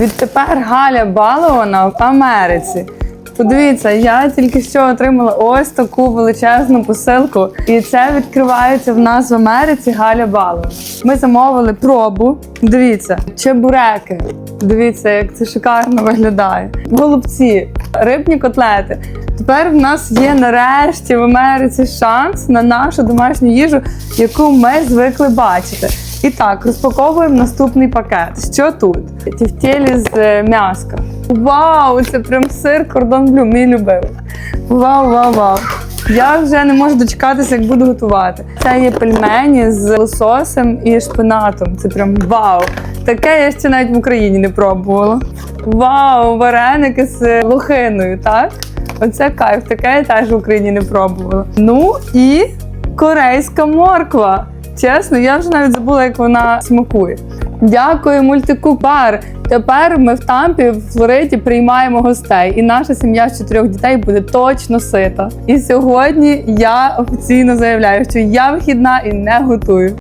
Відтепер Галя балована в Америці. Подивіться, я тільки що отримала ось таку величезну посилку, і це відкривається в нас в Америці Галя Балова. Ми замовили пробу. Дивіться, чебуреки. Дивіться, як це шикарно виглядає. Голубці, рибні котлети. Тепер в нас є нарешті в Америці шанс на нашу домашню їжу, яку ми звикли бачити. І так, розпаковуємо наступний пакет. Що тут? Тівтєлі з е, м'яска. Вау, це прям сир кордон блю, мій любимий. Вау, вау, вау. Я вже не можу дочекатися, як буду готувати. Це є пельмені з лососем і шпинатом. Це прям вау. Таке я ще навіть в Україні не пробувала. Вау, вареники з лохиною, так? Оце кайф, таке я теж в Україні не пробувала. Ну і корейська морква. Чесно, я вже навіть забула, як вона смакує. Дякую, мультикупар. Тепер ми в Тампі в Флориді приймаємо гостей, і наша сім'я з чотирьох дітей буде точно сита. І сьогодні я офіційно заявляю, що я вихідна і не готую.